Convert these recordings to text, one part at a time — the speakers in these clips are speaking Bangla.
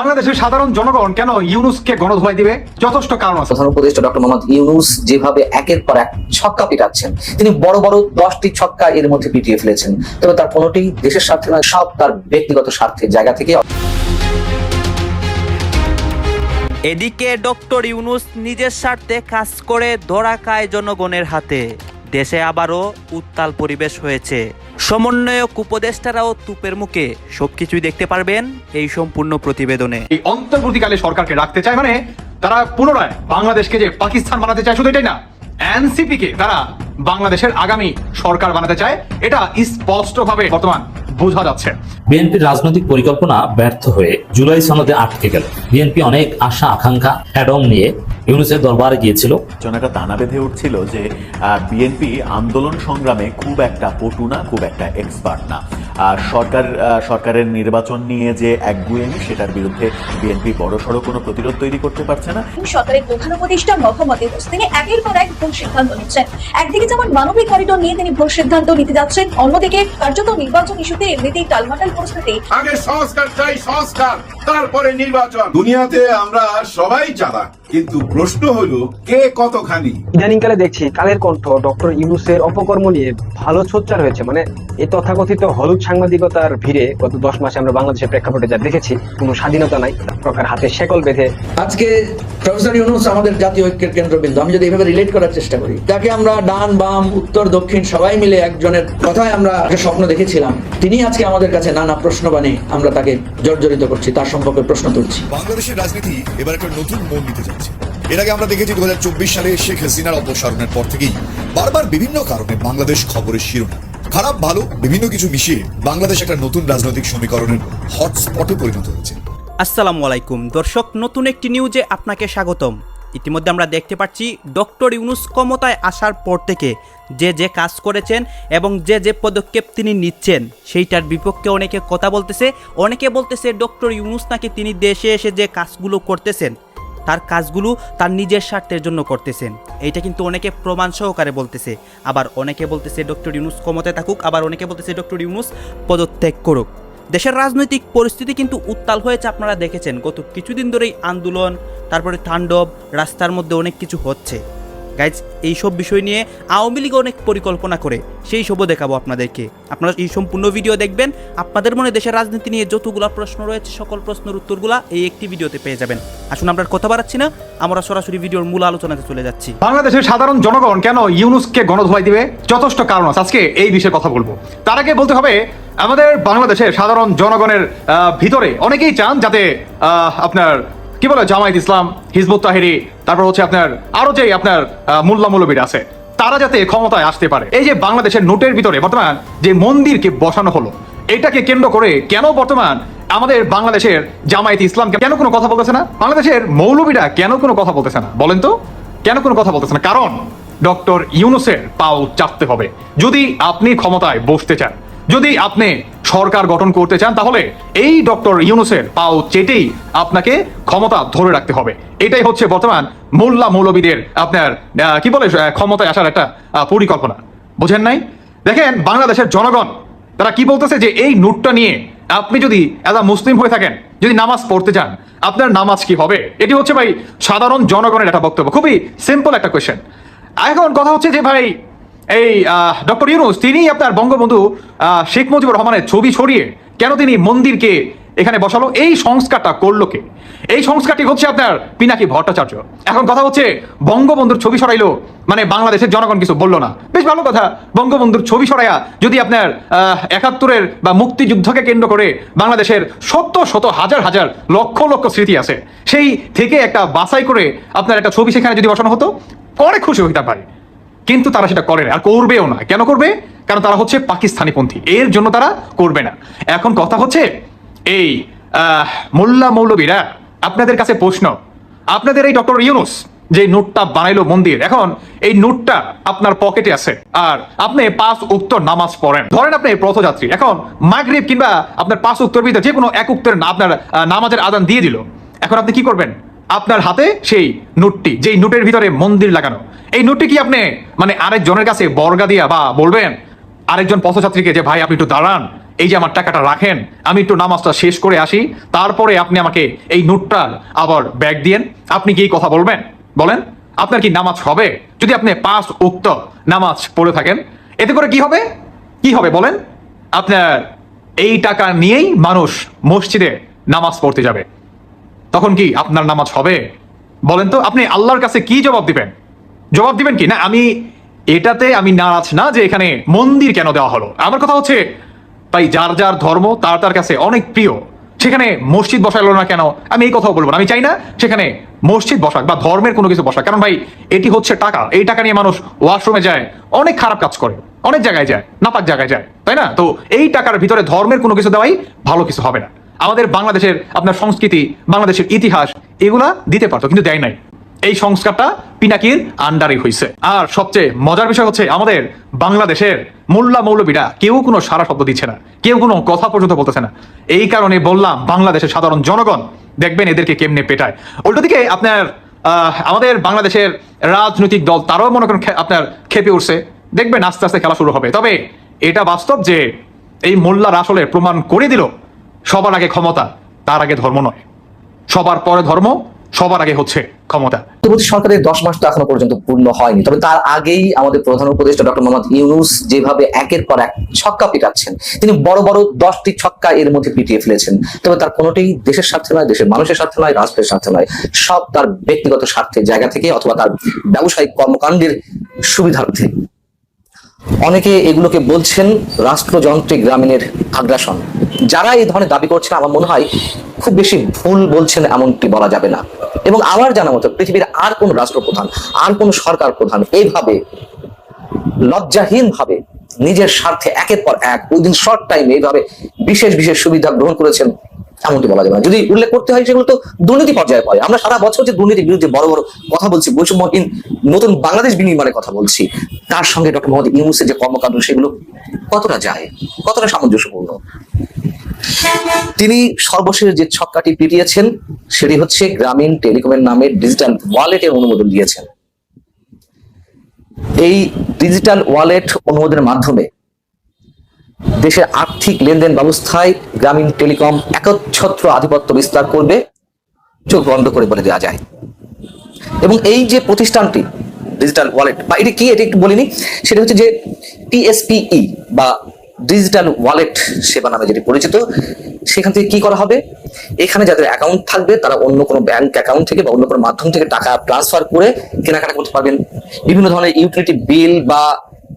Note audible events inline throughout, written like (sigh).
বাংলাদেশের সাধারণ জনগণ কেন ইউনুসকে গণধোলাই দিবে? যথেষ্ট কারণ আছে। প্রধান উপদেষ্টা ডক্টর মোহাম্মদ ইউনুস যেভাবে একের পর এক ছক্কা পিটাচ্ছেন তিনি বড় বড় দশটি ছক্কা এর মধ্যে পিটিয়ে ফেলেছেন। তবে তার কোনোটি দেশের স্বার্থে নয় সব তার ব্যক্তিগত স্বার্থের জায়গা থেকে। এদিকে ডক্টর ইউনুস নিজের স্বার্থে কাজ করে ধরা খায় জনগণের হাতে। দেশে আবারও উত্তাল পরিবেশ হয়েছে। সমন্বয়ক উপদেষ্টারাও তুপের মুখে। সবকিছুই দেখতে পারবেন এই সম্পূর্ণ প্রতিবেদনে। এই অন্তর্বর্তীকালে সরকারকে রাখতে চায় মানে তারা পুনরায় বাংলাদেশকে যে পাকিস্তান বানাতে চায় শুধু এটাই না এনসিপি কে তারা বাংলাদেশের আগামী সরকার বানাতে চায় এটা স্পষ্টভাবে বর্তমান বোঝা যাচ্ছে। বিএনপির রাজনৈতিক পরিকল্পনা ব্যর্থ হয়ে জুলাই সনদে আটকে গেল। বিএনপি অনেক আশা আকাঙ্ক্ষা অ্যাডম নিয়ে ইউনুসের দরবারে গিয়েছিল। একটা দানা বেঁধে উঠছিল যে বিএনপি আন্দোলন সংগ্রামে খুব একটা পটু না খুব একটা এক্সপার্ট না। আর সরকার সরকারের নির্বাচন নিয়ে যে একগুয়েমি সেটার বিরুদ্ধে বিএনপি বড়সড় কোনো প্রতিরোধ তৈরি করতে পারছে না। সরকারের প্রধান উপদেষ্টা মোহাম্মদ ইউনূস তিনি একের পর এক ভুল সিদ্ধান্ত নিচ্ছেন। একদিকে যেমন মানবিক করিডোর নিয়ে তিনি ভুল সিদ্ধান্ত নিতে যাচ্ছেন অন্যদিকে কার্যত নির্বাচন ইস্যুতে এমনিতেই টালমাটাল পরিস্থিতি। আগে সংস্কার চাই সংস্কার তারপরে নির্বাচন। দুনিয়াতে আমরা সবাই চালাক। কিন্তু প্রশ্ন হলো কে কতখানি? ইদানিংকালে দেখছি কালের কণ্ঠ ডক্টর ইউনুসের অপকর্ম নিয়ে ভালো সোচ্চার হয়েছে। মানে এই তথাকথিত হলুদ সাংবাদিকতার ভিড়ে গত দশ মাসে আমরা বাংলাদেশের প্রেক্ষাপটে যা দেখেছি কোনো স্বাধীনতা নাই প্রকার হাতে শেকল বেঁধে। আজকে প্রফেসর ইউনুস আমাদের জাতীয় ঐক্যের কেন্দ্রবিন্দু আমি যদি এভাবে রিলেট করার চেষ্টা করি তাকে আমরা ডান বাম উত্তর দক্ষিণ সবাই মিলে একজনের কথায় আমরা একটা স্বপ্ন দেখেছিলাম। তিনি আজকে আমাদের কাছে নানা প্রশ্ন বানিয়ে আমরা তাকে জর্জরিত করছি তার সম্পর্কে প্রশ্ন তুলছি। বাংলাদেশের রাজনীতি এবার একটা নতুন মোড় নিতে যাচ্ছে। এর আগে আমরা দেখেছি দুহাজার চব্বিশ সালে শেখ হাসিনার অপসারণের পর থেকেই বারবার বিভিন্ন কারণে বাংলাদেশ খবরের শিরোনাম। খারাপ, ভালো, বিভিন্ন কিছু মিশিয়ে বাংলাদেশ একটা নতুন রাজনৈতিক সমীকরণের হটস্পটে পরিণত হয়েছে। আসসালামু আলাইকুম। দর্শক, নতুন একটি নিউজে আপনাকে স্বাগতম। ইতিমধ্যে আমরা দেখতে পাচ্ছি, ডক্টর ইউনুস ক্ষমতায় আসার পর থেকে যে যে কাজ করেছেন এবং যে যে পদক্ষেপ তিনি নিচ্ছেন, সেইটার বিপক্ষে অনেকে কথা বলতেছে। অনেকে বলতেছে, ডক্টর ইউনুস নাকি তিনি দেশে এসে যে কাজগুলো করতেছেন তার কাজগুলো তার নিজের স্বার্থের জন্য করতেছেন। এইটা কিন্তু অনেকে প্রমাণ সহকারে বলতেছে। আবার অনেকে বলতেছে, ডক্টর ইউনুস ক্ষমতায় থাকুক। আবার অনেকে বলতেছে, ডক্টর ইউনুস পদত্যাগ করুক। দেশের রাজনৈতিক পরিস্থিতি কিন্তু উত্তাল হয়েছে আপনারা দেখেছেন। গত কিছুদিন ধরেই আন্দোলন, তারপরে তাণ্ডব, রাস্তার মধ্যে অনেক কিছু হচ্ছে। গাইজ এইসব বিষয় নিয়ে আওয়ামী লীগ অনেক পরিকল্পনা করে, সেই সবও দেখাবো আপনাদেরকে। আপনারা এই সম্পূর্ণ ভিডিও দেখবেন, আপনাদের মনে দেশের রাজনীতি নিয়ে যতগুলো প্রশ্ন রয়েছে, সকল প্রশ্নের উত্তরগুলা এই একটি ভিডিওতে পেয়ে যাবেন। আসুন, আমরা কথা বাড়াচ্ছি না, আমরা সরাসরি ভিডিওর মূল আলোচনাতে চলে যাচ্ছি। বাংলাদেশের সাধারণ জনগণ কেন ইউনুসকে গণধোলাই দিবে? যথেষ্ট কারণ আছে। আজকে এই বিষয়ে কথা বলব। তার আগে বলতে হবে, আমাদের বাংলাদেশের সাধারণ জনগণের ভিতরে অনেকেই চান যাতে আপনার কি বলে, জামায়াত ইসলাম, হিজবুত তাহিরি, তারপর হচ্ছে আপনার আরও যে আপনার মোল্লা মৌলবীর আছে, তারা যাতে ক্ষমতায় আসতে পারে। এই যে বাংলাদেশের নোটের ভিতরে বর্তমান যে মন্দিরকে বসানো হলো, এটাকে কেন্দ্র করে কেন বর্তমান আমাদের বাংলাদেশের জামায়াত ইসলাম কেন কোনো কথা বলতেছে না? বাংলাদেশের মৌলবীরা কেন কোনো কথা বলতেছে না? বলেন তো, কেন কোনো কথা বলতেছে না? কারণ ডক্টর ইউনুসের পাও চাপতে হবে। যদি আপনি ক্ষমতায় বসতে চান, যদি আপনি সরকার গঠন করতে চান, তাহলে এই ডক্টর ইউনুসের পাও চেটেই আপনাকে ক্ষমতা ধরে রাখতে হবে। এটাই হচ্ছে বর্তমান মোল্লা মৌলবীদের আপনার কি বলে ক্ষমতায় আসার একটা পরিকল্পনা। বোঝেন নাই? দেখেন, বাংলাদেশের জনগণ, তারা কি বলতেছে যে এই নোটটা নিয়ে আপনি যদি এজ আ মুসলিম হয়ে থাকেন, যদি নামাজ পড়তে চান আপনার নামাজ কি হবে? এটি হচ্ছে ভাই সাধারণ জনগণের একটা বক্তব্য। খুবই সিম্পল একটা কোয়েশ্চেন এখন কথা হচ্ছে যে ভাই এই ডক্টর ইউনুস, তিনি আপনার বঙ্গবন্ধু শেখ মুজিবুর রহমানের ছবি ছড়িয়ে কেন তিনি মন্দিরকে এখানে বসালো? এই সংস্কারটা করল কে? এই সংস্কারটি হচ্ছে আপনার পিনাকি ভট্টাচার্য। এখন কথা হচ্ছে, বঙ্গবন্ধুর ছবি সরাইলো মানে বাংলাদেশের জনগণ কিছু বলল না। বেশ ভালো কথা, বঙ্গবন্ধুর ছবি সরাইয়া যদি আপনার একাত্তরের বা মুক্তিযুদ্ধকে কেন্দ্র করে বাংলাদেশের শত শত হাজার হাজার লক্ষ লক্ষ স্মৃতি আছে, সেই থেকে একটা বাছাই করে আপনার একটা ছবি সেখানে যদি বসানো হতো করে খুশি হইতে পারে কিন্তু তারা সেটা করে না, আর করবেও না। কেন করবে? কারণ তারা হচ্ছে পাকিস্তানি পন্থী। এর জন্য তারা করবে না। এখন কথা হচ্ছে, এই মোল্লা মৌলবীরা, আপনাদের কাছে প্রশ্ন, আপনাদের এই ডক্টর ইউনুস যে নোটটা বানাইলো মন্দির, এখন এই নোটটা আপনার পকেটে আছে, আর আপনি পাঁচ উত্তর নামাজ পড়েন। ধরেন আপনি পথযাত্রী এখন মাগরিব কিংবা আপনার পাঁচ উত্তর ভিতরে যে কোনো এক উত্তর না- আপনার নামাজের আদান দিয়ে দিল। এখন আপনি কি করবেন? আপনার হাতে সেই নোটটি, যেই নোটের ভিতরে মন্দির লাগানো। এই নোটটি কি আপনি মানে আরেকজনের কাছে বর্গা দিয়া বা বলবেন, আরেকজন পথছাত্রীকে যে, ভাই, আপনি একটু দাঁড়ান, এই যে আমার টাকাটা রাখেন, আমি একটু নামাজটা শেষ করে আসি, তারপরে আপনি আমাকে এই নোটটা আবার ব্যাগ দিয়েন, আপনি কি কথা বলবেন। বলেন, আপনার কি নামাজ হবে? যদি আপনি পাঁচ উক্ত নামাজ পড়ে থাকেন, এতে করে কি হবে? কি হবে বলেন? আপনার এই টাকা নিয়েই মানুষ মসজিদে নামাজ পড়তে যাবে। তখন কি আপনার নামাজ হবে? বলেন তো, আপনি আল্লাহর কাছে কি জবাব দিবেন? জবাব দিবেন কি? না, আমি এটাতে আমি নারাজ না যে এখানে মন্দির কেন দেওয়া হলো। আমার কথা হচ্ছে তাই যার যার ধর্ম, তার তার কাছে অনেক প্রিয়। সেখানে মসজিদ বসালো না কেন? আমি এই কথাও বলব না। আমি চাই না সেখানে মসজিদ বসাক বা ধর্মের কোনো কিছু বসাক। কারণ ভাই, এটি হচ্ছে টাকা। এই টাকা নিয়ে মানুষ ওয়াশরুমে যায়, অনেক খারাপ কাজ করে, অনেক জায়গায় যায়, নাপাক জায়গায় যায়, তাই না? তো এই টাকার ভিতরে ধর্মের কোনো কিছু দেওয়াই ভালো কিছু হবে না। আমাদের বাংলাদেশের আপনার সংস্কৃতি, বাংলাদেশের ইতিহাস, এগুলা দিতে পারতো, কিন্তু দেয় নাই। এই সংস্কারটা পিনাকির আন্ডারে হয়েছে আর সবচেয়ে মজার বিষয় হচ্ছে আমাদের বাংলাদেশের মোল্লা মৌলবীরা কেউ কোনো সারা শব্দ দিচ্ছে না, কেউ কোনো কথা পর্যন্ত বলতেছে না। এই কারণে বললাম, বাংলাদেশের সাধারণ জনগণ দেখবেন এদেরকে কেমনে পেটায়। উল্টো দিকে আপনার আমাদের বাংলাদেশের রাজনৈতিক দল, তারাও মনে করেন আপনার খেপে উঠছে। দেখবেন আস্তে আস্তে খেলা শুরু হবে। তবে এটা বাস্তব যে এই মোল্লার আসলে প্রমাণ করে দিল সবার আগে ক্ষমতা, তার আগে ধর্ম নয়। সবার পরে ধর্ম, সবার আগে হচ্ছে ক্ষমতা। অন্তর্বর্তী সরকারের দশ মাস তো এখনও পর্যন্ত পূর্ণ হয়নি। তবে তার আগেই আমাদের প্রধান উপদেষ্টা ডক্টর মোহাম্মদ ইউনুস যেভাবে একের পর এক ছক্কা পিটাচ্ছেন, তিনি বড় বড় দশটি ছক্কা এর মধ্যে পিটিয়ে ফেলেছেন। তবে তার কোনোটাই দেশের স্বার্থে নয়, দেশের মানুষের স্বার্থে নয়, রাষ্ট্রের স্বার্থে নয়। সব তার ব্যক্তিগত স্বার্থের জায়গা থেকে অথবা তার ব্যবসায়িক কর্মকাণ্ডের সুবিধার্থে। অনেকে এগুলোকে বলছেন রাষ্ট্রযন্ত্রে গ্রামীণের আগ্রাসন। যারা এই ধরনের দাবি করছেন, আমার মনে হয় খুব বেশি ভুল বলছেন এমনটি বলা যাবে না। এবং আমার জানা মতো পৃথিবীর আর কোন রাষ্ট্রপ্রধান, আর কোন সরকার প্রধান এইভাবে লজ্জাহীন ভাবে নিজের স্বার্থে একের পর এক উইদিন শর্ট টাইম এইভাবে বিশেষ বিশেষ সুবিধা গ্রহণ করেছেন এমনটি বলা যাবে না যদি উল্লেখ করতে হয়, সেগুলো তো দুর্নীতি পর্যায়ে পড়ে। আমরা সারা বছর যে দুর্নীতির বিরুদ্ধে বড় বড় কথা বলছি বৈষম্যহীন নতুন বাংলাদেশ বিনির্মাণের কথা বলছি, তার সঙ্গে ডক্টর মোহাম্মদ ইউনুসের যে কর্মকাণ্ড, সেগুলো কতটা যায়, কতটা সামঞ্জস্যপূর্ণ? তিনি সর্বশেষ যে ছক্কাটি পিটিয়েছেন, সেটি হচ্ছে গ্রামীণ টেলিকমের নামে ডিজিটাল ওয়ালেটের অনুমোদন দিয়েছেন। এই ডিজিটাল ওয়ালেট অনুমোদনের মাধ্যমে দেশের আর্থিক লেনদেন ব্যবস্থায় গ্রামীণ টেলিকম একচ্ছত্র আধিপত্য বিস্তার করবে, চোখ বন্ধ করে বলে দেওয়া যায়। এবং এই যে প্রতিষ্ঠানটি ডিজিটাল ওয়ালেট বা এটি কি, এটি একটু বলিনি, সেটা হচ্ছে যে টিএসপিই বা ডিজিটাল ওয়ালেট সেবা নামে যেটি পরিচিত, সেখান থেকে কি করা হবে? এখানে যাদের অ্যাকাউন্ট থাকবে, তারা অন্য কোনো ব্যাংক অ্যাকাউন্ট থেকে বা অন্য কোনো মাধ্যম থেকে টাকা ট্রান্সফার করে কেনাকাটা করতে পারবেন। বিভিন্ন ধরনের ইউটিলিটি বিল বা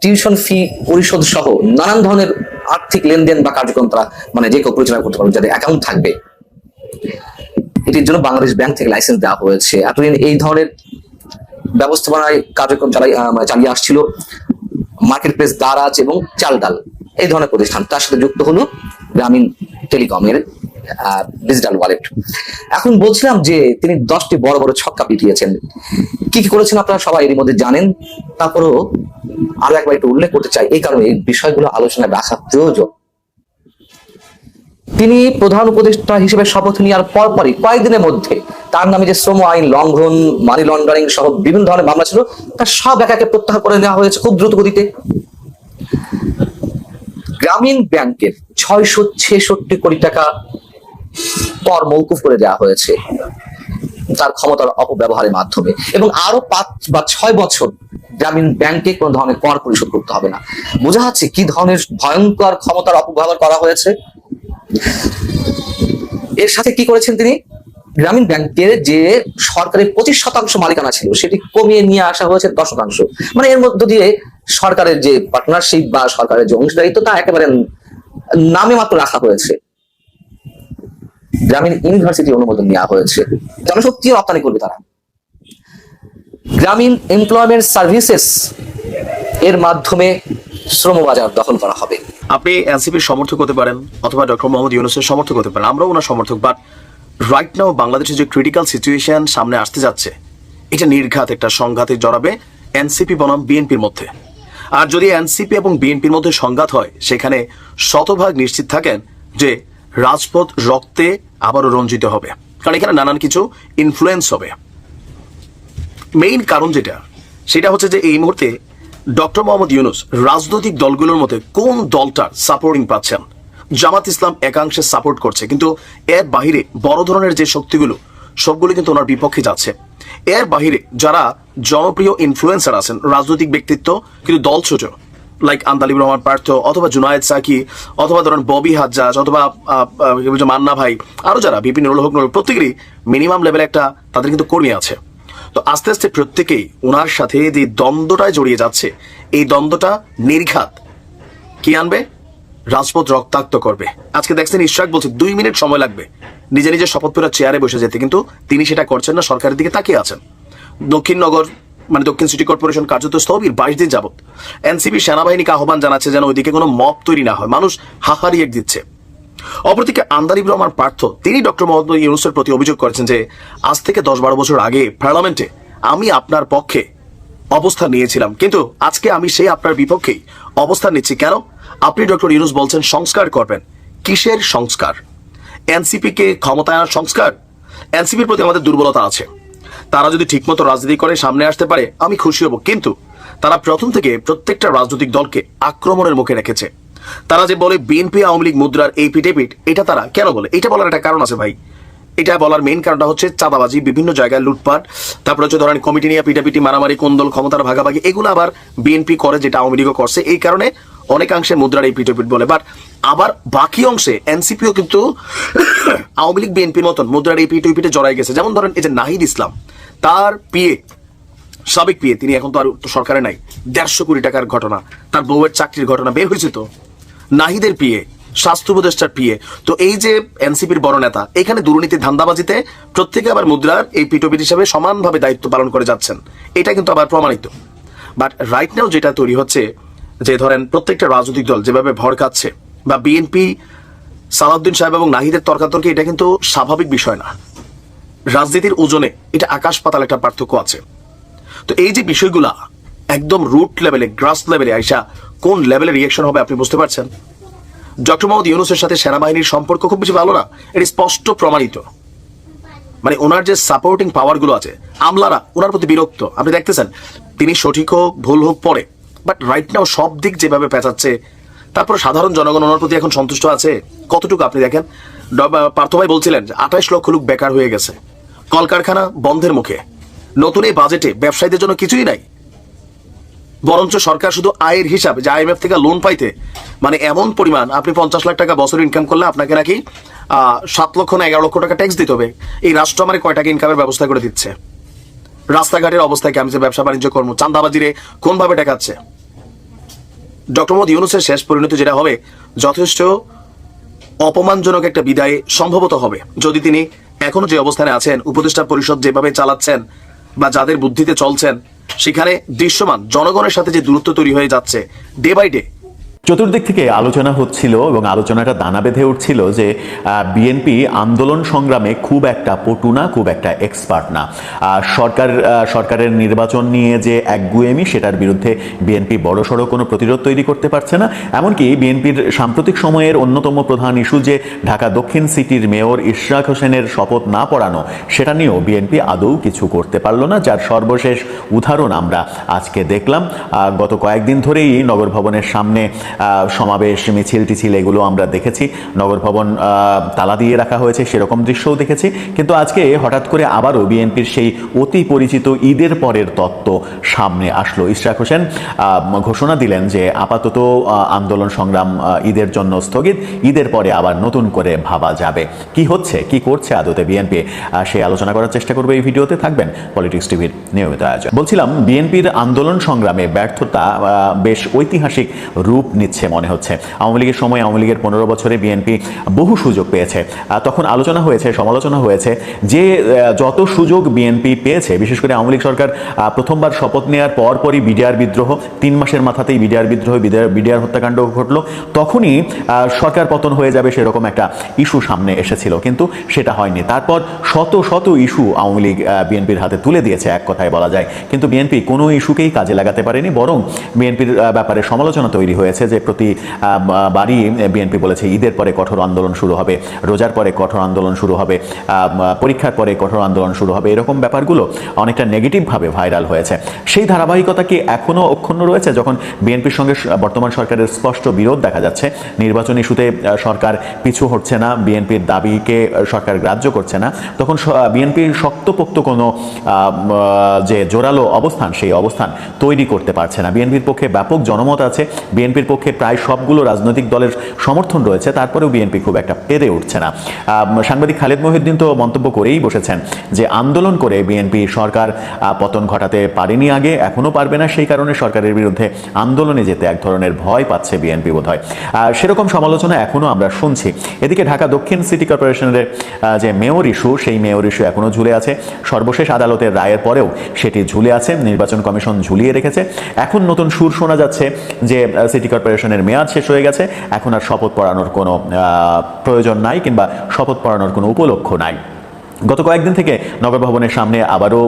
টিউশন ফি পরিশোধ সহ নানান ধরনের আর্থিক লেনদেন বা কার্যক্রম তারা মানে যে কেউ পরিচালনা করতে পারবে, যাদের অ্যাকাউন্ট থাকবে। এটির জন্য বাংলাদেশ ব্যাংক থেকে লাইসেন্স দেওয়া হয়েছে। এতদিন এই ধরনের ব্যবস্থাপনায় কার্যক্রম চালাই মানে চালিয়ে আসছিল মার্কেট প্লেস দারাজ এবং চালডাল, এই ধরনের প্রতিষ্ঠান। তার সাথে যুক্ত হলো গ্রামীণ টেলিকমের ডিজিটাল ওয়ালেট এখন বলছিলাম যে তিনি দশটি বড় বড় ছক্কা পিটিয়েছেন। কি কি করেছেন আপনারা সবাই এর মধ্যে জানেন। তারপরেও আরও একবার একটু উল্লেখ করতে চাই, এই কারণে এই বিষয়গুলো আলোচনায় রাখা প্রয়োজন। তিনি প্রধান উপদেষ্টা হিসেবে শপথ নেওয়ার পরপরই কয়েকদিনের মধ্যে তার নামে যে শ্রম আইন লঙ্ঘন মানি লন্ডারিং সহ বিভিন্ন ধরনের মামলা ছিল, তার সব এক একে প্রত্যাহার করে নেওয়া হয়েছে খুব দ্রুত গতিতে। গ্রামীণ ব্যাংকের ছয়শো ছেষট্টি কোটি টাকা কর মৌকুফ করে দেওয়া হয়েছে। তার ক্ষমতার অপব্যবহারের মাধ্যমে। এবং আরও পাঁচ বা ছয় বছর গ্রামীণ ব্যাংকে কোনো ধরনের কর পরিশোধ করতে হবে না। বোঝা যাচ্ছে কি ধরনের ভয়ঙ্কর ক্ষমতার অপব্যবহার করা হয়েছে? এর সাথে কি করেছেন তিনি? গ্রামীণ ব্যাংকের যে সরকারের পঁচিশ শতাংশ মালিকানা ছিল, সেটি কমিয়ে নিয়ে আসা হয়েছে দশ শতাংশ। মানে এর মধ্য দিয়ে সরকারের যে পার্টনারশিপ বা সরকারের যে অংশীদারিত্ব, তা একেবারে নামে মাত্র রাখা হয়েছে। গ্রামীণ ইউনিভার্সিটি অনুমোদন নেওয়া হয়েছে। জনশক্তি রপ্তানি করবে তারা। গ্রামীণ এমপ্লয়মেন্ট সার্ভিসেস এর মাধ্যমে শ্রমবাজার দখল করা হবে। আপনি এনসিপির সমর্থক হতে পারেন অথবা ডক্টর মোহাম্মদ ইউনুসের সমর্থক হতে পারেন। আমরাও ওনার সমর্থক বাট রাইট নাও বাংলাদেশের যে ক্রিটিক্যাল সিচুয়েশন সামনে আসতে যাচ্ছে, এটা নির্ঘাত একটা সংঘাতে জড়াবে এনসিপি বনাম বিএনপির মধ্যে। আর যদি এনসিপি এবং বিএনপির মধ্যে সংঘাত হয়, সেখানে শতভাগ নিশ্চিত থাকেন যে রাজপথ রক্তে আবারও রঞ্জিত হবে। কারণ এখানে নানান কিছু ইনফ্লুয়েন্স হবে। মেইন কারণ যেটা, সেটা হচ্ছে যে এই মুহূর্তে ডক্টর মোহাম্মদ ইউনুস রাজনৈতিক দলগুলোর মধ্যে কোন দলটার সাপোর্টিং পাচ্ছেন? জামাত ইসলাম একাংশে সাপোর্ট করছে, কিন্তু এর বাহিরে বড় ধরনের যে শক্তিগুলো, সবগুলো কিন্তু ওনার বিপক্ষে যাচ্ছে। এর বাহিরে যারা জনপ্রিয় ইনফ্লুয়েন্সার আছেন, রাজনৈতিক ব্যক্তিত্ব, কিন্তু দল ছোট লাইক আন্দালিব রহমান পার্থ অথবা জুনায়েদ সাকি অথবা ধরেন ববি হাজ্জাজ অথবা মান্না ভাই, আরও যারা বিপিন নুরুল হক প্রত্যেকেরই মিনিমাম লেভেলে একটা, তাদের কিন্তু কর্মী আছে। তো আস্তে আস্তে প্রত্যেকেই ওনার সাথে যে দ্বন্দ্বটায় জড়িয়ে যাচ্ছে, এই দ্বন্দ্বটা নির্ঘাত। কি আনবে? রাজপথ রক্তাক্ত করবে। আজকে দেখছেন ইশরাক বলছে, দুই মিনিট সময় লাগবে। নিজে নিজে শপথ পেরা চেয়ারে বসে যেতে, কিন্তু তিনি সেটা করছেন না, সরকারের দিকে তাকিয়ে আছেন। দক্ষিণনগর মানে দক্ষিণ সিটি কর্পোরেশন কার্যত স্থবির, বাইশ দিন যাবত এনসিপি সেনাবাহিনীকে আহ্বান জানাচ্ছে যেন ওইদিকে কোনো মব তৈরি না হয়। মানুষ হাহারিয়ে দিচ্ছে। অপরদিকে আন্দারিব রহমান পার্থ, তিনি ডক্টর মোহাম্মদ ইউনুসের প্রতি অভিযোগ করেছেন যে, আজ থেকে দশ বারো বছর আগে পার্লামেন্টে আমি আপনার পক্ষে অবস্থান নিয়েছিলাম। কিন্তু আজকে আমি সেই আপনার বিপক্ষেই অবস্থান নিচ্ছি। কেন? আপনি ডক্টর ইউনুস বলছেন সংস্কার করবেন। কিসের সংস্কার? এনসিপিকে ক্ষমতায় আনার সংস্কার? এনসিপির প্রতি আমাদের দুর্বলতা আছে। তারা যদি ঠিকমতো রাজনীতি করে সামনে আসতে পারে, আমি খুশি হব। কিন্তু তারা প্রথম থেকে প্রত্যেকটা রাজনৈতিক দলকে আক্রমণের মুখে রেখেছে। তারা যে বলে বিএনপি, আওয়ামী লীগ মুদ্রার এই পিটেপিট এটা তারা কেন বলে? এটা বলার একটা কারণ আছে ভাই। এটা বলার মেইন কারণটা হচ্ছে চাঁদাবাজি, বিভিন্ন জায়গায় লুটপাট। তারপরে হচ্ছে ধরেন কমিটি নিয়ে পিটাপিটি মারামারি কোন্দল ক্ষমতার ভাগাভাগি, এগুলো আবার বিএনপি করে যেটা আওয়ামী লীগও করছে। এই কারণে অনেকাংশে মুদ্রার এই পিটাপিট বলে। বাট আবার বাকি অংশে এনসিপিও কিন্তু (coughs) আওয়ামী লীগ বিএনপির মতন মুদ্রার এই পিটুপিটে জড়াই গেছে। যেমন ধরেন এই যে নাহিদ ইসলাম। তার পিএ, সাবেক পিএ, তিনি এখন তো আর তো সরকারে নাই, দেড়শো কোটি টাকার ঘটনা, তার বউয়ের চাকরির ঘটনা বের হয়েছে তো। নাহিদের পিএ, স্বাস্থ্য উপদেষ্টার পিএ, তো এই যে এনসিপির বড় নেতা, এখানে দুর্নীতি ধান্দাবাজিতে প্রত্যেকে আবার মুদ্রার এই পিটোপিট হিসাবে সমানভাবে দায়িত্ব পালন করে যাচ্ছেন, এটা কিন্তু আবার প্রমাণিত। বাট রাইট নাও যেটা তৈরি হচ্ছে, যে ধরেন প্রত্যেকটা রাজনৈতিক দল যেভাবে ভর খাচ্ছে, বা বিএনপি, সালাউদ্দিন সাহেব এবং নাহিদের তর্কাতর্কি এটা কিন্তু স্বাভাবিক বিষয় না। রাজনীতির ওজনে এটা আকাশ পাতাল একটা পার্থক্য আছে। তো এই যে বিষয়গুলা, একদম রুট লেভেলে গ্রাস লেভেলে আইসা কোন লেভেলে রিয়েকশন হবে আপনি বুঝতে পারছেন? ডক্টর মোহাম্মদ ইউনুসের সাথে সেনাবাহিনীর সম্পর্ক খুব বেশি ভালো না এটি স্পষ্ট প্রমাণিত। মানে ওনার যে সাপোর্টিং পাওয়ারগুলো আছে, আমলারা, ওনার প্রতি বিরক্ত। আপনি দেখতেছেন, তিনি সঠিক হোক, ভুল হোক, পরে। বাট রাইট নাও সব দিক যেভাবে পেঁচাচ্ছে তারপর সাধারণ জনগণ ওনার প্রতি এখন সন্তুষ্ট আছে? কতটুকু আপনি দেখেন? পার্থ ভাই বলছিলেন যে আঠাশ লক্ষ লোক বেকার হয়ে গেছে। কলকারখানা বন্ধের মুখে। নতুন এই বাজেটে ব্যবসায়ীদের জন্য কিছুই নাই। বরঞ্চ সরকার শুধু আয়ের হিসাব, যে আইএমএফ থেকে লোন পাইতে মানে এমন পরিমাণ, আপনি পঞ্চাশ লাখ টাকা বছর ইনকাম করলে আপনাকে নাকি সাত লক্ষ না এগারো লক্ষ টাকা ট্যাক্স দিতে হবে। এই রাষ্ট্র আমার কয় টাকা ইনকামের ব্যবস্থা করে দিচ্ছে। রাস্তাঘাটের অবস্থায় আমি যে ব্যবসা বাণিজ্য কর্ম চান্দাবাজিরে কোনভাবে টেকাচ্ছে ডক্টর মোহাম্মদ ইউনুসের শেষ পরিণতি যেটা হবে, যথেষ্ট অপমানজনক একটা বিদায় সম্ভবত হবে। যদি তিনি এখনও যে অবস্থানে আছেন, উপদেষ্টা পরিষদ যেভাবে চালাচ্ছেন বা যাদের বুদ্ধিতে চলছেন, সেখানে দৃশ্যমান জনগণের সাথে যে দূরত্ব তৈরি হয়ে যাচ্ছে ডে বাই ডে চতুর্দিক থেকে আলোচনা হচ্ছিল এবং আলোচনাটা দানা বেঁধে উঠছিল যে বিএনপি আন্দোলন সংগ্রামে খুব একটা পটু না, খুব একটা এক্সপার্ট না। সরকার সরকারের নির্বাচন নিয়ে যে একগুয়েমি, সেটার বিরুদ্ধে বিএনপি বড়সড় কোনো প্রতিরোধ তৈরি করতে পারছে না। এমনকি বিএনপির সাম্প্রতিক সময়ের অন্যতম প্রধান ইস্যু যে, ঢাকা দক্ষিণ সিটির মেয়র ইশরাক হোসেনের শপথ না পড়ানো, সেটা নিয়েও বিএনপি আদৌ কিছু করতে পারল না, যার সর্বশেষ উদাহরণ আমরা আজকে দেখলাম। গত কয়েকদিন ধরেই নগর ভবনের সামনে সমাবেশ, মিছিল টিছিল এগুলো আমরা দেখেছি। নগর ভবন তালা দিয়ে রাখা হয়েছে, সেরকম দৃশ্যও দেখেছি। কিন্তু আজকে হঠাৎ করে আবারও বিএনপির সেই অতি পরিচিত ঈদের পরের তত্ত্ব সামনে আসলো। ইশরাক হোসেন ঘোষণা দিলেন যে আপাতত আন্দোলন সংগ্রাম ঈদের জন্য স্থগিত। ঈদের পরে আবার নতুন করে ভাবা যাবে। কি হচ্ছে, কি করছে আদতে বিএনপি? সেই আলোচনা করার চেষ্টা করবে এই ভিডিওতে। থাকবেন পলিটিক্স টিভির নিয়মিত আয়োজন। বলছিলাম, বিএনপির আন্দোলন সংগ্রামে ব্যর্থতা বেশ ঐতিহাসিক রূপ নিচ্ছে মনে হচ্ছে। আওয়ামী লীগের সময় আওয়ামী লীগের পনেরো বছরে বিএনপি বহু সুযোগ পেয়েছে। তখন আলোচনা হয়েছে, সমালোচনা হয়েছে যে যত সুযোগ বিএনপি পেয়েছে, বিশেষ করে আওয়ামী লীগ সরকার প্রথমবার শপথ নেওয়ার পর পরই বিডিআর বিদ্রোহ, তিন মাসের মাথাতেই বিডিআর বিদ্রোহ বিডিআর বিডিআর হত্যাকাণ্ড ঘটলো, তখনই সরকার পতন হয়ে যাবে সেরকম একটা ইস্যু সামনে এসেছিল। কিন্তু সেটা হয়নি। তারপর শত শত ইস্যু আওয়ামী লীগ বিএনপির হাতে তুলে দিয়েছে, এক কথায় বলা যায়। কিন্তু বিএনপি কোনো ইস্যুকেই কাজে লাগাতে পারেনি, বরং বিএনপির ব্যাপারে সমালোচনা তৈরি হয়েছে যে প্রতি বারই বিএনপি বলেছে, ঈদের পরে কঠোর আন্দোলন শুরু হবে, রোজার পরে কঠোর আন্দোলন শুরু হবে পরীক্ষার পরে কঠোর আন্দোলন শুরু হবে, এরকম ব্যাপারগুলো অনেকটা নেগেটিভভাবে ভাইরাল হয়েছে। সেই ধারাবাহিকতা কি এখনও অক্ষুণ্ণ রয়েছে? যখন বিএনপির সঙ্গে বর্তমান সরকারের স্পষ্ট বিরোধ দেখা যাচ্ছে, নির্বাচন ইস্যুতে সরকার পিছু হচ্ছে না, বিএনপির দাবিকে সরকার গ্রাহ্য করছে না, তখন বিএনপির শক্তপোক্ত কোনো যে জোরালো অবস্থান, সেই অবস্থান তৈরি করতে পারছে না। বিএনপির পক্ষে ব্যাপক জনমত আছে, বিএনপির পক্ষে প্রায় সবগুলো রাজনৈতিক দলের সমর্থন রয়েছে, তারপরেও বিএনপি খুব একটা পেরে উঠছে না। সাংবাদিক খালেদ মহিউদ্দিন তো মন্তব্য করেই বসেছেন যে আন্দোলন করে বিএনপি সরকার পতন ঘটাতে পারেনি আগে, এখনও পারবে না, সেই কারণে সরকারের বিরুদ্ধে আন্দোলনে যেতে এক ধরনের ভয় পাচ্ছে বিএনপি বোধ হয় সেরকম সমালোচনা এখনও আমরা শুনছি। এদিকে ঢাকা দক্ষিণ সিটি কর্পোরেশনের যে মেয়র ইস্যু, সেই মেয়র ইস্যু এখনও ঝুলে আছে। সর্বশেষ আদালতের রায়ের পরেও সেটি ঝুলে আছে, নির্বাচন কমিশন ঝুলিয়ে রেখেছে। এখন নতুন সুর শোনা যাচ্ছে যে সিটি সিটি কর্পোরেশনের মেয়াদ শেষ হয়ে গেছে। এখন আর শপথ পড়ানোর কোনো প্রয়োজন নাই কিংবা শপথ পড়ানোর কোনো উপলক্ষ নাই। গত কয়েকদিন থেকে নগর ভবনের সামনে আবারও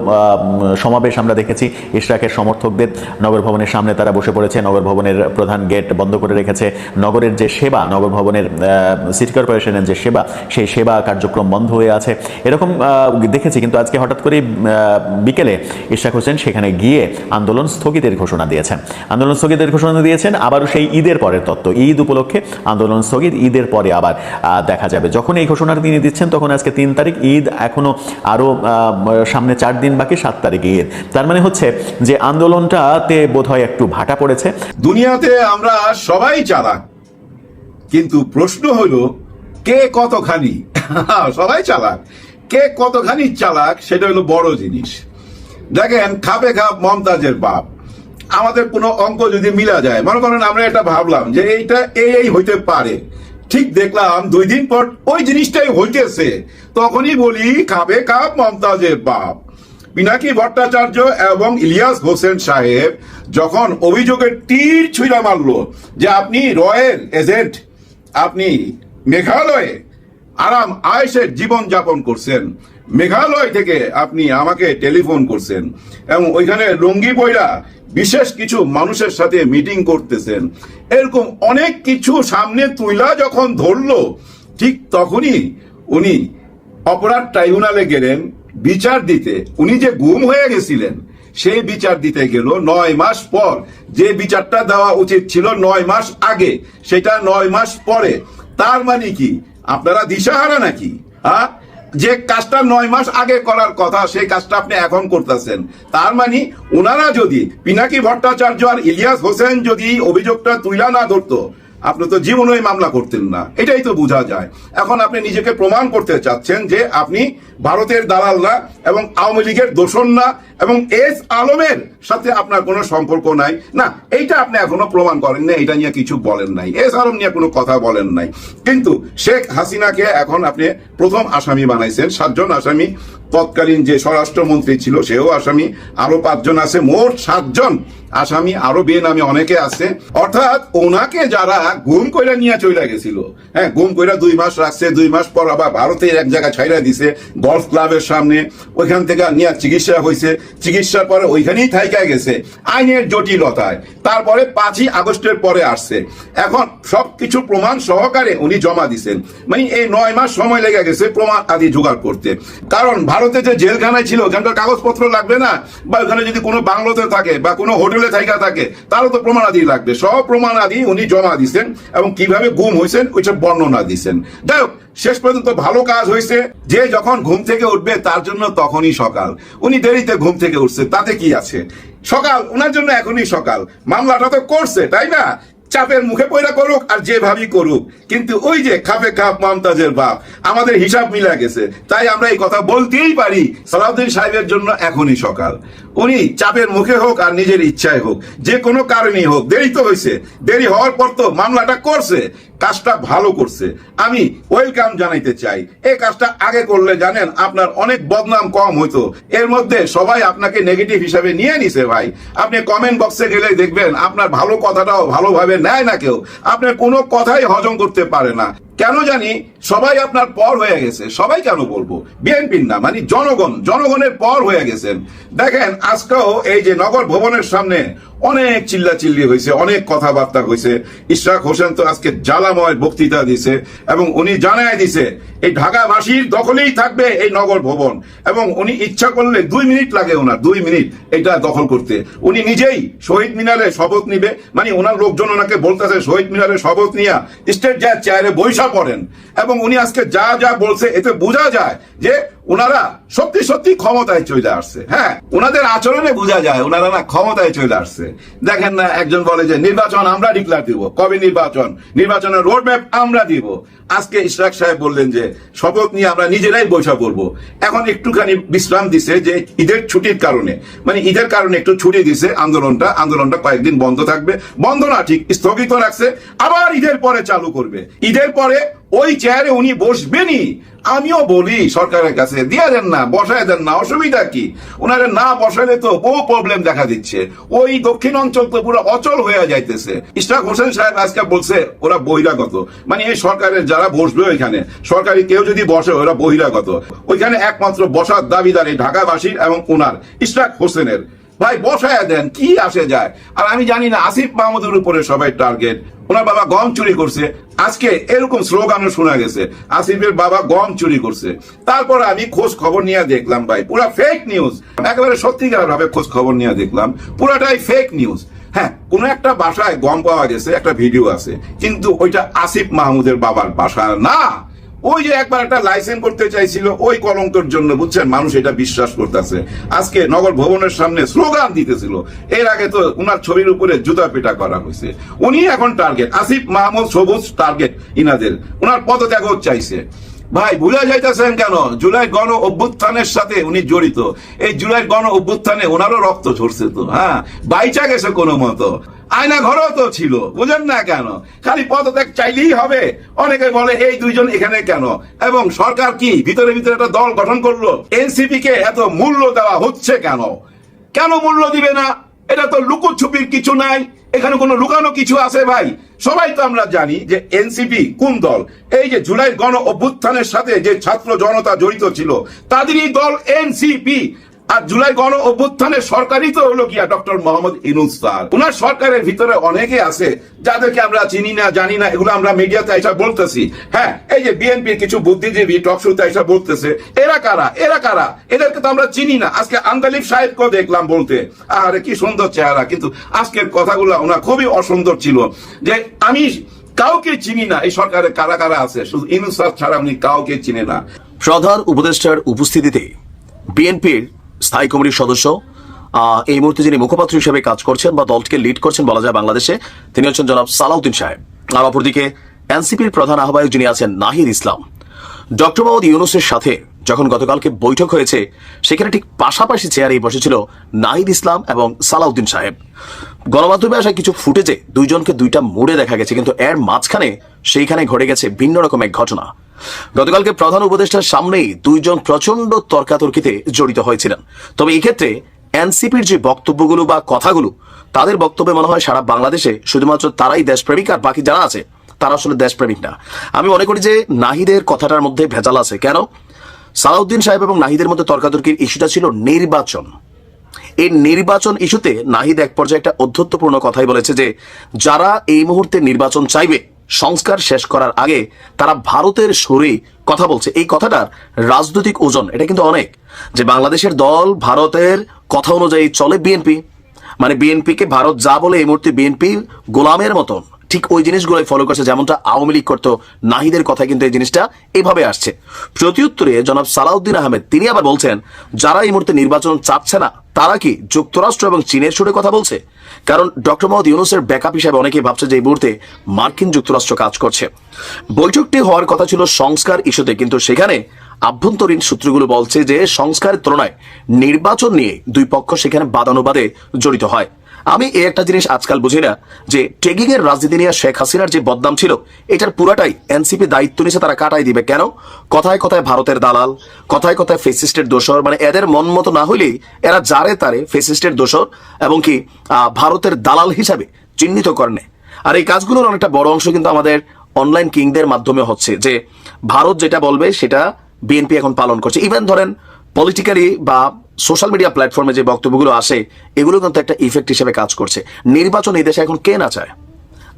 সমাবেশ আমরা দেখেছি। ইশরাকের সমর্থকদের নগর ভবনের সামনে তারা বসে পড়েছে। নগর ভবনের প্রধান গেট বন্ধ করে রেখেছে। নগরের যে সেবা, নগর ভবনের সিটি কর্পোরেশনের যে সেবা, সেই সেবা কার্যক্রম বন্ধ হয়ে আছে। এরকম দেখেছি, কিন্তু আজকে হঠাৎ করেই বিকেলে ইশরাক হোসেন সেখানে গিয়ে আন্দোলন স্থগিতের ঘোষণা দিয়েছেন। আন্দোলন স্থগিতের ঘোষণা দিয়েছেন। আবারও সেই ঈদের পরের তত্ত্ব। ঈদ উপলক্ষে আন্দোলন স্থগিত। ঈদের পরে আবার দেখা যাবে। যখন এই ঘোষণাটা তিনি দিচ্ছেন, তখন আজকে তিন তারিখ, ঈদ এখনও আরও সামনে চার দিন বাকি, সাত তারিখে ঈদ। তার মানে হচ্ছে যে আন্দোলনটাতে বোধহয় একটু ভাটা পড়েছে। দুনিয়াতে আমরা সবাই চালাক। কিন্তু প্রশ্ন হলো, কে কতখানি? (laughs) সবাই চালাক। কে কতখানি চালাক, সেটা হলো বড় জিনিস। দেখেন, খাপে খাপ মমতাজের বাপ। আমাদের কোনো অঙ্ক যদি মিলা যায়, মনে করেন আমরা এটা ভাবলাম যে এইটা এই এই হইতে পারে। ঠিক দেখলাম দুই দিন পর ওই জিনিসটাই হইতেছে। তখনই বলি, খাবে কাপ মমতাজের বাপ। পিনাকি ভট্টাচার্য এবং ইলিয়াস হোসেন সাহেব যখন অভিযোগের তীর ছুঁড়া মারল যে আপনি রয়ের এজেন্ট, আপনি মেঘালয়ে আরাম আয়েসের জীবন যাপন করছেন মেঘালয় থেকে আপনি আমাকে টেলিফোন করছেন এবং ওইখানে লুঙ্গি বইরা বিশেষ কিছু মানুষের সাথে মিটিং করতেছেন। এরকম অনেক কিছু সামনে তুইলা যখন ধরলো, ঠিক তখনই উনি অপরাধ ট্রাইব্যুনালে গেলেন বিচার দিতে। উনি যে গুম হয়ে গেছিলেন, সেই বিচার দিতে গেল নয় মাস পর। যে বিচারটা দেওয়া উচিত ছিল নয় মাস আগে, সেটা নয় মাস পরে। তার মানে কি? আপনারা দিশাহারা নাকি? হ্যাঁ যে কাজটা নয় মাস আগে করার কথা, সেই কাজটা আপনি এখন করতেছেন। তার মানে ওনারা যদি পিনাকি ভট্টাচার্য আর ইলিয়াস হোসেন যদি অভিযোগটা তুইলা না ধরতো আপনি তো জীবনই মামলা করতেন না। এটাই তো বোঝা যায়। এখন আপনি নিজেকে প্রমাণ করতে চাচ্ছেন যে আপনি ভারতের দালাল না এবং আওয়ামী লীগের দোষণ না এবং এস আলমের সাথে আপনার কোনো সম্পর্ক নাই। না, এইটা আপনি এখনও প্রমাণ করেন না এটা নিয়ে কিছু বলেন নাই। এস আলম নিয়ে কোনো কথা বলেন নাই। কিন্তু শেখ হাসিনাকে এখন আপনি প্রথম আসামি বানাইছেন, সাতজন আসামি। তৎকালীন যে স্বরাষ্ট্রমন্ত্রী ছিল, সেও আসামি। আরও পাঁচজন আছে, মোট সাতজন। আসামি আরও বেনামে অনেকে আছে। অর্থাৎ ওনাকে যারা গুম কইরা নিয়ে চলে গেছিল হ্যাঁ গুম কইরা দুই মাস রাখছে, দুই মাস পর আবার ভারতের এক জায়গায় ছাইরা দিছে, গলফ ক্লাবের সামনে, ওইখান থেকে নিয়ে চিকিৎসা হয়েছে চিকিৎসার পরে ওইখানেই থাইকা গেছে, আইনের জটিলতায়। তারপরে পাঁচই আগস্টের পরে আসছে। এখন সবকিছু প্রমাণ সহকারে উনি জমা দিছেন। মানে এই নয় মাস সময় লেগে গেছে প্রমাণ আদি জোগাড় করতে। কারণ ভারতে যে জেলখানায় ছিল, ওখানকার কাগজপত্র লাগবে না? বা ওখানে যদি কোনো বাংলোতে থাকে বা কোনো হোটেলে থাকা থাকে, তারও তো প্রমাণ আদি লাগবে। সব প্রমাণ আদি উনি জমা দিছেন এবং কীভাবে গুম হয়েছেন ওইটা বর্ণনা দিছেন। যাই হোক, শেষ পর্যন্ত ভালো কাজ হয়েছে যে যখন ঘুম থেকে উঠবে, তার জন্য তখনই সকাল। উনি দেরিতে ঘুম থেকে উঠছে, তাতে কি আছে? সকাল ওনার জন্য এখনই সকাল। মামলাটা তো করছে, তাই না? চাপের মুখে পয়লা করুক আর যে যেভাবেই করুক। কিন্তু ওই যে খাপে খাপ মমতাজের বাপ, আমাদের হিসাব মিলা গেছে। তাই আমরা এই কথা বলতেই পারি। সালাউদ্দিন সাহেবের জন্য এখনই সকাল। উনি চাপের মুখে হোক আর নিজের ইচ্ছায় হোক, যে কোনো কারণেই হোক, দেরি তো হয়েছে দেরি হওয়ার পর তো মামলাটা করছে, কাজটা ভালো করছে। আমি ওয়েলকাম জানাইতে চাই। এই কাজটা আগে করলে জানেন, আপনার অনেক বদনাম কম হইতো। এর মধ্যে সবাই আপনাকে নেগেটিভ হিসাবে নিয়ে নিছে ভাই। আপনি কমেন্ট বক্সে গেলে দেখবেন, আপনার ভালো কথাটাও ভালোভাবে নেয় না কেউ। আপনার কোনো কথাই হজম করতে পারে না। কেন জানি সবাই আপনার পর হয়ে গেছে। সবাই কেন বলব? বিএনপির না মানে জনগণ, জনগণের পর হয়ে গেছেন। দেখেন, আজকেও এই যে নগর ভবনের সামনে অনেক চিল্লা চিল্লি হয়েছে, অনেক কথাবার্তা হয়েছে। ইশরাক হোসেন তো আজকে জ্বালাময় বক্তৃতা দিছে এবং উনি জানায় দিছে এই ঢাকাবাসীর দখলেই থাকবে এই নগর ভবন এবং উনি ইচ্ছা করলে দুই মিনিট লাগে ওনার, দুই মিনিট এটা দখল করতে। উনি নিজেই শহীদ মিনারে শপথ নিবে মানে ওনার লোকজন ওনাকে বলতেছে শহীদ মিনারে শপথ নিয়া স্টেট যায় চেয়ারে বৈশা পড়েন। এবং উনি আজকে যা যা বলছে, এতে বোঝা যায় যে ওনারা সত্যি সত্যি ক্ষমতায় চলে আসছে হ্যাঁ? ওনাদের আচরণে বোঝা যায়, ওনারা না ক্ষমতায় চলে আসছে। দেখেন না, একজন বলে যে, নির্বাচন আমরা ডিক্লার দিব। কবে নির্বাচন? নির্বাচনের রোড ম্যাপ আমরা দিব। আজকে ইশরাক সাহেব বললেন যে, শপথ নিয়ে আমরা নিজেরাই বৈশা পড়ব এখন একটুখানি বিশ্রাম দিছে যে, ঈদের ছুটির কারণে। মানে ঈদের কারণে একটু ছুটি দিছে আন্দোলনটা। আন্দোলনটা কয়েকদিন বন্ধ থাকবে। বন্ধ না, ঠিক স্থগিত রাখছে। আবার ঈদের পরে চালু করবে। ঈদের পরে ওই চেয়ারে উনি বসবেনই। আমিও বলি, সরকারের কাছে, দিয়ে দেন না, বসায় দেন না, অসুবিধা কি? ওনারে না বসালে তো বহু প্রবলেম দেখা দিচ্ছে। ওই দক্ষিণ অঞ্চল তো পুরো অচল হয়ে যাইতেছে। ইশরাক হোসেন সাহেব আজকে বলছে, ওরা বহিরাগত। মানে এই সরকারের যারা বসবে ওইখানে, সরকারি কেউ যদি বসে, ওরা বহিরাগত। ওইখানে একমাত্র বসার দাবিদার এই ঢাকাবাসীর এবং ওনার ইশরাক হোসেনের। ভাই, বসায় দেন, কি আসে যায়? আর আমি জানি না, আসিফ মাহমুদের উপরে সবাই টার্গেট ওনার বাবা গম চুরি করছে। আজকে এরকম স্লোগানও শোনা গেছে, আসিফের বাবা গম চুরি করছে। তারপরে আমি খোঁজ খবর নিয়ে দেখলাম ভাই, পুরা ফেক নিউজ একেবারে সত্যিকার ভাবে খোঁজ খবর নিয়ে দেখলাম, পুরাটাই ফেক নিউজ হ্যাঁ কোন একটা বাসায় গম পাওয়া গেছে, একটা ভিডিও আছে, কিন্তু ওইটা আসিফ মাহমুদের বাবার বাসা না। ওই যে একবার একটা লাইসেন্স করতে চাইছিল, ওই কলঙ্কের জন্য, বুঝছেন? মানুষ এটা বিশ্বাস করতেছে। আজকে নগর ভবনের সামনে স্লোগান দিতেছিল। এর আগে তো উনার ছবির উপরে জুতা পেটা করা হয়েছে। উনি এখন টার্গেট আসিফ মাহমুদ সবুজ টার্গেট ইনাদের। উনার পদত্যাগও চাইছে। ভাই, ভুলে যাইতেছেন কেন? জুলাই গণ অভ্যুত্থানের সাথে উনি জড়িত। এই জুলাই গণ অভ্যুত্থানে ওনারও রক্ত ঝরছে তো হ্যাঁ? বাইচা গেছে কোনো মতো। আয়না ঘরও তো ছিল, বুঝেন না কেন? খালি পদত্যাগ চাইলেই হবে। অনেকে বলে, এই দুইজন এখানে কেন? এবং সরকার কি ভিতরে ভিতরে একটা দল গঠন করল? এনসিপি কে এত মূল্য দেওয়া হচ্ছে কেন? কেন মূল্য দিবে না? এটা তো লুকোছুপির কিছু নাই। এখানে কোনো লুকানো কিছু আছে ভাই? সবাই তো আমরা জানি যে এনসিপি কোন দল? এই যে জুলাই গণ অভ্যুত্থানের সাথে যে ছাত্র জনতা জড়িত ছিল, তাদেরই দল এনসিপি। আর জুলাই গণ অভ্যুত্থানের সরকারই তো হলো গিয়া ডক্টর মোহাম্মদ ইনুস স্যার। ওনার সরকারের ভিতরে অনেকে আছে, যাদেরকে আমরা চিনি না, জানি না, এগুলো আমরা মিডিয়াতে এসে বলতেছি। হ্যাঁ এই যে বিএনপির কিছু বুদ্ধিজীবী টক শোতে এসে বলতেছে, এরা কারা? এরা কারা? এদেরকে তো আমরা চিনি না। আজকে আন্দালিফ সাহেবকেও দেখলাম বলতে আরে কি সুন্দর চেহারা। কিন্তু আজকের কথাগুলো ওনার খুবই অসুন্দর ছিল যে আমি কাউকে চিনি না। এই সরকারে কারা কারা আছে? শুধু ইনুস স্যার ছাড়া উনি কাউকে চিনে না। প্রধান উপদেষ্টার উপস্থিতিতে বিএনপির স্থায়ী কমিটির সদস্য এই মুহূর্তে যিনি মুখপাত্র হিসেবে কাজ করছেন বা দলটিকে লিড করছেন বলা যায় বাংলাদেশে, তিনি হচ্ছেন জনাব সালাউদ্দিন সাহেব। আর অপরদিকে এনসিপির প্রধান আহ্বায়ক যিনি আছেন নাহিদ ইসলাম। ডক্টর মোহাম্মদ ইউনুসের সাথে যখন গতকালকে বৈঠক হয়েছে, সেখানে ঠিক পাশাপাশি চেয়ারেই বসেছিল নাহিদ ইসলাম এবং সালাউদ্দিন সাহেব। গণমাধ্যমে আসা কিছু ফুটেজে দুইজনকে দুইটা মোড়ে দেখা গেছে, কিন্তু এর মাঝখানে সেইখানে ঘটে গেছে ভিন্ন রকম এক ঘটনা। গতকালকে প্রধান উপদেষ্টার সামনেই দুইজন প্রচণ্ড তর্কাতর্কিতে জড়িত হয়েছিলেন। তবে এই ক্ষেত্রে এনসিপির যে বক্তব্যগুলো বা কথাগুলো, তাদের বক্তব্যে মনে হয় সারা বাংলাদেশে শুধুমাত্র তারাই দেশপ্রেমিক আর বাকি যারা আছে, তারা আসলে দেশপ্রেমিক না। আমি মনে করি যে নাহিদের কথাটার মধ্যে ভেজাল আছে। কেন? সালাউদ্দিন সাহেব এবং নাহিদের মধ্যে তর্কাতর্কির ইস্যুটা ছিল নির্বাচন। এই নির্বাচন ইস্যুতে নাহিদ এক পর্যায়ে একটা অধ্যত্বপূর্ণ কথাই বলেছে যে, যারা এই মুহূর্তে নির্বাচন চাইবে সংস্কার শেষ করার আগে তারা ভারতের সুরে কথা বলছে। এই কথাটার রাজনৈতিক ওজন, এটা কিন্তু অনেক। যে বাংলাদেশের দল ভারতের কথা অনুযায়ী চলে বিএনপি। মানে বিএনপিকে ভারত যা বলে এই মুহূর্তে বিএনপি গোলামের মতন। ঠিক ওই জিনিসগুলোই ফলো করছে, যেমনটা আওয়ামী লীগ করতো, নাহিদের কথা কিন্তু এই জিনিসটা এভাবে আসছে। প্রত্যুত্তরে জনাব সালাউদ্দিন আহমেদ, তিনি আবার বলছেন, যারা এই মুহূর্তে নির্বাচন চাচ্ছে না, তারা কি যুক্তরাষ্ট্র এবং চীনের সুরে কথা বলছে? কারণ ডক্টর মোহাম্মদ ইউনুসের ব্যাকআপ হিসাবে অনেকেই ভাবছে যে এই মুহূর্তে মার্কিন যুক্তরাষ্ট্র কাজ করছে। বৈঠকটি হওয়ার কথা ছিল সংস্কার ইস্যুতে, কিন্তু সেখানে আভ্যন্তরীণ সূত্রগুলো বলছে যে সংস্কারের তুলনায় নির্বাচন নিয়ে দুই পক্ষ সেখানে বাদানুবাদে জড়িত হয়। আমি এই একটা জিনিস আজকাল বুঝি না, যে টেগিং এর রাজনীতি নিয়ে শেখ হাসিনার যে বদনাম ছিল, এটার পুরাটাই এনসিপি দায়িত্ব নিছে তারা কাটাই দিবে। কেন? কথায় কথায় ভারতের দালাল, কথায় কথায় ফেসিস্টের দোষর মানে এদের মন মতো না হলেই এরা যারে তারে ফেসিস্টের দোষর এবং কি ভারতের দালাল হিসাবে চিহ্নিত করেন আর এই কাজগুলোর অনেকটা বড় অংশ কিন্তু আমাদের অনলাইন কিংদের মাধ্যমে হচ্ছে, যে ভারত যেটা বলবে সেটা বিএনপি এখন পালন করছে। ইভেন ধরেন পলিটিক্যালি বা সোশ্যাল মিডিয়া প্ল্যাটফর্মে যে বক্তব্যগুলো আসে, এগুলো কিন্তু একটা ইফেক্ট হিসেবে কাজ করছে। নির্বাচন এই দেশে এখন কে না চায়?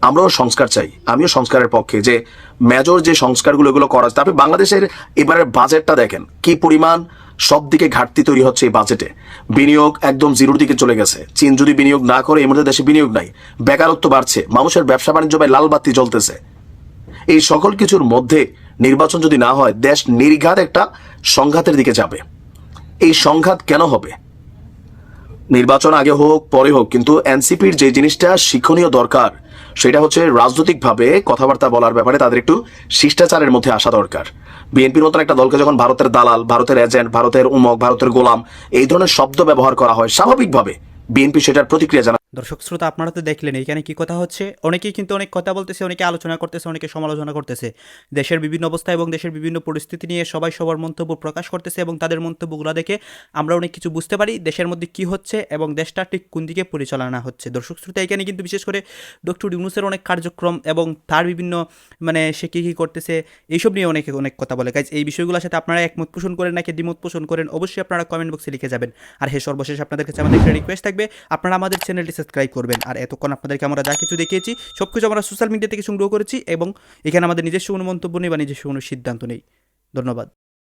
আমরাও সংস্কার চাই। আমিও সংস্কারের পক্ষে যে মেজর যে সংস্কারগুলো এগুলো করা। আপনি বাংলাদেশের এবারের বাজেটটা দেখেন। কি পরিমাণ সব দিকে ঘাটতি তৈরি হচ্ছে এই বাজেটে বিনিয়োগ একদম জিরোর দিকে চলে গেছে। চীন যদি বিনিয়োগ না করে এই মধ্যে দেশে বিনিয়োগ নাই। বেকারত্ব বাড়ছে। মানুষের ব্যবসা বাণিজ্য ভাই লাল বাতি জ্বলতেছে। এই সকল কিছুর মধ্যে নির্বাচন যদি না হয়, দেশ নির্ঘাত একটা সংঘাতের দিকে যাবে। এই সংঘাত কেন হবে? নির্বাচন আগে হোক, পরে হোক, কিন্তু এনসিপির যে জিনিসটা শিক্ষণীয় দরকার, সেটা হচ্ছে রাজনৈতিকভাবে কথাবার্তা বলার ব্যাপারে তাদের একটু শিষ্টাচারের মধ্যে আসা দরকার। বিএনপির মতন একটা দলকে যখন ভারতের দালাল, ভারতের এজেন্ট, ভারতের উমক ভারতের গোলাম, এই ধরনের শব্দ ব্যবহার করা হয়, স্বাভাবিকভাবে বিএনপি সেটার প্রতিক্রিয়া জানা দর্শক শ্রোতা, আপনারা তো দেখলেন এখানে কি কথা হচ্ছে। অনেকেই কিন্তু অনেক কথা বলতেছে, অনেকে আলোচনা করতেছে, অনেকে সমালোচনা করতেছে। দেশের বিভিন্ন অবস্থা এবং দেশের বিভিন্ন পরিস্থিতি নিয়ে সবাই সবার মন্তব্য প্রকাশ করতেছে এবং তাদের মন্তব্যগুলো দেখে আমরা অনেক কিছু বুঝতে পারি দেশের মধ্যে কি হচ্ছে এবং দেশটা ঠিক কোন দিকে পরিচালনা হচ্ছে। দর্শক শ্রোতা, এখানে কিন্তু বিশেষ করে ডক্টর ইউনুসের অনেক কার্যক্রম এবং তার বিভিন্ন মানে সে কী কী করতেছে, এইসব নিয়ে অনেকে অনেক কথা বলে। গাইজ এই বিষয়গুলোর সাথে আপনারা একমত পোষণ করেন নাকি দ্বিমত পোষণ করেন, অবশ্যই আপনারা কমেন্ট বক্সে লিখে যাবেন। আর হে সর্বশেষ, আপনাদের কাছে আমাদের একটা রিকোয়েস্ট থাকবে। আপনারা আমাদের চ্যানেলটি সাবস্ক্রাইব করবেন। আর এতক্ষণ আপনাদেরকে আমরা যা কিছু দেখিয়েছি সব কিছু আমরা সোশ্যাল মিডিয়া থেকে সংগ্রহ করেছি এবং এখানে আমাদের নিজস্ব কোনো মন্তব্য নেই বা নিজস্ব কোনো সিদ্ধান্ত নেই। ধন্যবাদ।